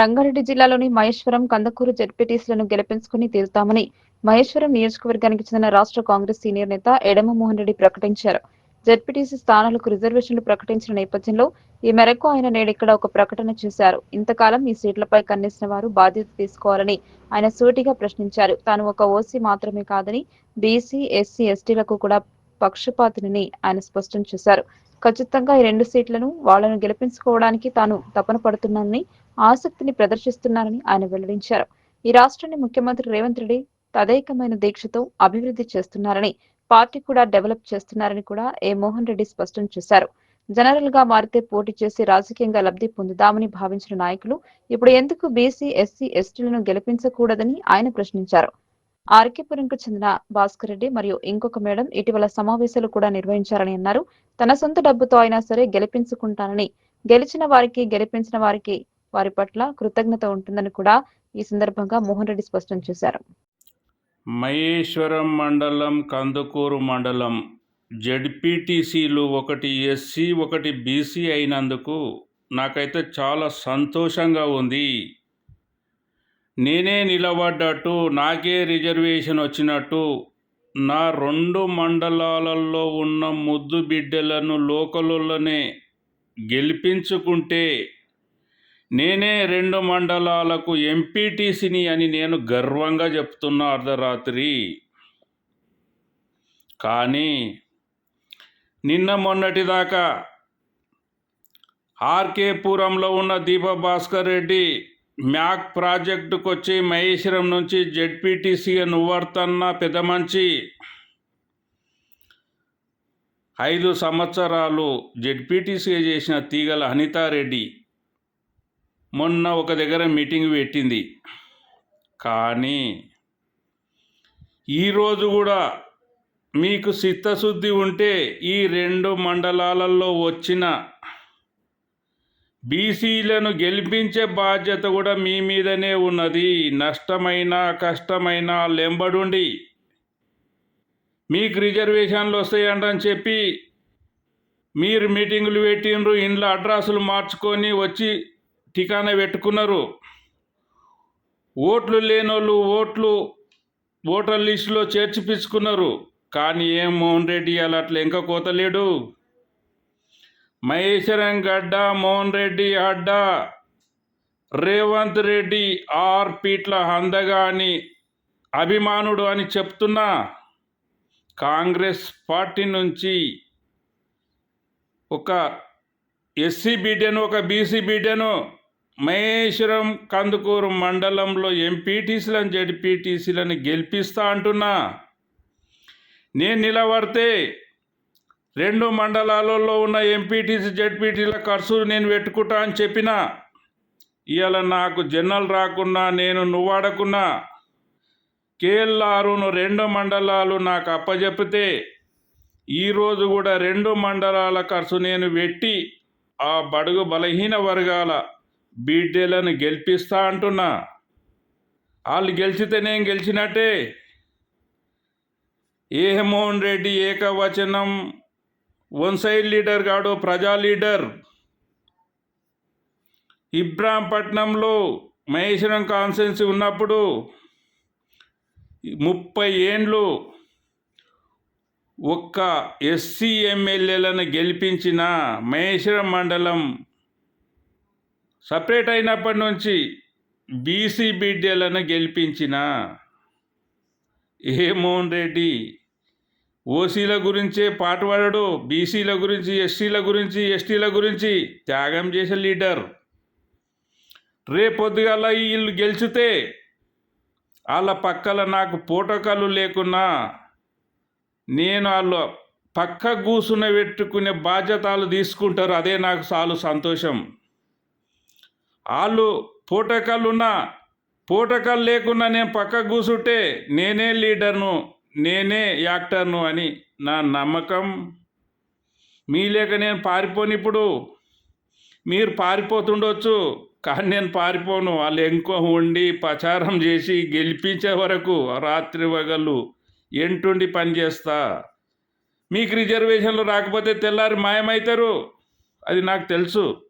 రంగారెడ్డి జిల్లాలోని మహేశ్వరం కందకూరు జెడ్పీటీసీలను గెలిపించుకుని తీరుతామని మహేశ్వరం నియోజకవర్గానికి చెందిన రాష్ట్ర కాంగ్రెస్ సీనియర్ నేత ఎడమ మోహన్ రెడ్డి ప్రకటించారు. జెడ్పీటీసీ స్థానాలకు రిజర్వేషన్లు ప్రకటించిన నేపథ్యంలో ఈ మేరకు ఆయన నేడిక్కడ ఒక ప్రకటన చేశారు. ఇంతకాలం ఈ సీట్లపై కన్నేసిన వారు బాధ్యత తీసుకోవాలని ఆయన సూటిగా ప్రశ్నించారు. తాను ఒక ఓసీ మాత్రమే కాదని బీసీ ఎస్సీ ఎస్టీలకు కూడా పక్షపాతిని ఆయన స్పష్టం చేశారు. ఖచ్చితంగా ఈ రెండు సీట్లను వాళ్ళను గెలిపించుకోవడానికి తాను తపన పడుతున్నానని ఆసక్తిని ప్రదర్శిస్తున్నారని ఆయన వెల్లడించారు. ఈ రాష్ట్రాన్ని ముఖ్యమంత్రి రేవంత్ రెడ్డి తదేకమైన దీక్షతో అభివృద్ధి చేస్తున్నారని పార్టీ కూడా డెవలప్ చేస్తున్నారని కూడా ఏ మోహన్ రెడ్డి స్పష్టం చేశారు. జనరల్గా మారితే పోటీ చేసి రాజకీయంగా లబ్ధి పొందుదామని భావించిన నాయకులు ఇప్పుడు ఎందుకు బీసీ ఎస్సీ ఎస్టీలను గెలిపించకూడదని ఆయన ప్రశ్నించారు. ఆర్కేపురంకు చెందిన భాస్కర్ రెడ్డి మరియు ఇంకొక మేడం ఇటీవల సమావేశాలు కూడా నిర్వహించారని అన్నారు. తన సొంత డబ్బుతో అయినా సరే గెలిపించుకుంటానని గెలిచిన వారికి గెలిపించిన వారికి వారి పట్ల కృతజ్ఞత ఉంటుందని కూడా ఈ సందర్భంగా మోహన్ రెడ్డి స్పష్టం చేశారు. మహేశ్వరం మండలం కందుకూరు మండలం జడ్పీటీసీలు ఒకటి ఎస్సీ ఒకటి బీసీ అయినందుకు నాకైతే చాలా సంతోషంగా ఉంది. నేనే నిలబడ్డట్టు నాకే రిజర్వేషన్ వచ్చినట్టు నా రెండు మండలాలలో ఉన్న ముద్దు బిడ్డలను లోకలులనే గెలిపించుకుంటే నేనే రెండు మండలాలకు ఎంపీటీసీని అని నేను గర్వంగా చెప్తున్నా అర్ధరాత్రి. కానీ నిన్న మొన్నటిదాకా ఆర్కేపురంలో ఉన్న దీప భాస్కర్ రెడ్డి మ్యాక్ ప్రాజెక్టుకు వచ్చి మహేశ్వరం నుంచి జెడ్పీటీసీ నువ్వర్తన్న పెద్ద మంచి ఐదు సంవత్సరాలు జెడ్పీటీసీ చేసిన తీగల అనితారెడ్డి మొన్న ఒక దగ్గర మీటింగ్ పెట్టింది. కానీ ఈరోజు కూడా మీకు చిత్తశుద్ధి ఉంటే ఈ రెండు మండలాలలో వచ్చిన బీసీలను గెలిపించే బాధ్యత కూడా మీ మీదనే ఉన్నది. నష్టమైన కష్టమైన లెంబడుండి. మీకు రిజర్వేషన్లు వస్తాయంటని చెప్పి మీరు మీటింగులు పెట్టిండ్రు ఇండ్ల అడ్రస్లు మార్చుకొని వచ్చి ఠికానా పెట్టుకున్నారు. ఓట్లు లేనోళ్ళు ఓట్లు ఓటర్ లిస్టులో చేర్చిపించుకున్నారు కానీ ఏం మోహన్ రెడ్డి అలా అట్లా ఇంకా కోతలేడు. మహేశ్వరం గడ్డ మోహన్ రెడ్డి అడ్డ రేవంత్ రెడ్డి ఆర్ పీట్ల హందగా అని అభిమానుడు అని చెప్తున్నా. కాంగ్రెస్ పార్టీ నుంచి ఒక ఎస్సీ బిడ్డను ఒక బీసీ బిడ్డను మహేశ్వరం కందుకూరు మండలంలో ఎంపీటీసీలను జడ్పీటీసీలను గెలిపిస్తా అంటున్నా. నేను నిలబడితే రెండు మండలాలలో ఉన్న ఎంపీటీసీ జడ్పీటీల ఖర్చు నేను పెట్టుకుంటా అని చెప్పిన ఇవాళ నాకు జనరల్ రాకున్నా నేను నువ్వాడకున్నా కేఎల్ఆర్ను రెండు మండలాలు నాకు అప్పజెపితే ఈరోజు కూడా రెండు మండలాల ఖర్చు నేను పెట్టి ఆ బడుగు బలహీన వర్గాల బీడ్డేలను గెలిపిస్తా అంటున్నా. వాళ్ళు గెలిచితే నేను గెలిచినట్టే. ఏమోహన్ రెడ్డి ఏకవచనం వన్ సైడ్ లీడర్ కాడు ప్రజా లీడర్. ఇబ్రాంపట్నంలో మహేశ్వరం కాన్సెన్సీ ఉన్నప్పుడు ముప్పై ఏండ్లు ఒక్క ఎస్సీ ఎమ్మెల్యేలను గెలిపించిన మహేశ్వరం మండలం సపరేట్ అయినప్పటి నుంచి బీసీ బిడ్డలను గెలిపించిన హేమోహన్ రెడ్డి ఓసీల గురించే పాటుపడడు బీసీల గురించి ఎస్సీల గురించి ఎస్టీల గురించి త్యాగం చేసే లీడర్. రేపొద్దుగాల వీళ్ళు గెలిచితే వాళ్ళ పక్కల నాకు పోటకాలు లేకున్నా నేను వాళ్ళు పక్క కూసున పెట్టుకునే బాధ్యతలు తీసుకుంటారు అదే నాకు చాలు సంతోషం. వాళ్ళు పోటకాలున్నా పోటకాలు లేకున్నా నేను పక్క కూసుంటే నేనే లీడర్ను. నేనే యాక్టర్ను అని నా నమ్మకం. మీ లేక నేను పారిపోను ఇప్పుడు. మీరు పారిపోతుండొచ్చు కానీ నేను పారిపోను. వాళ్ళు ఎంకో ఉండి ప్రచారం చేసి గెలిపించే వరకు రాత్రి వగలు ఎంటుండి పనిచేస్తా మీకు రిజర్వేషన్లు రాకపోతే తెల్లారి మాయమవుతారు అది నాకు తెలుసు.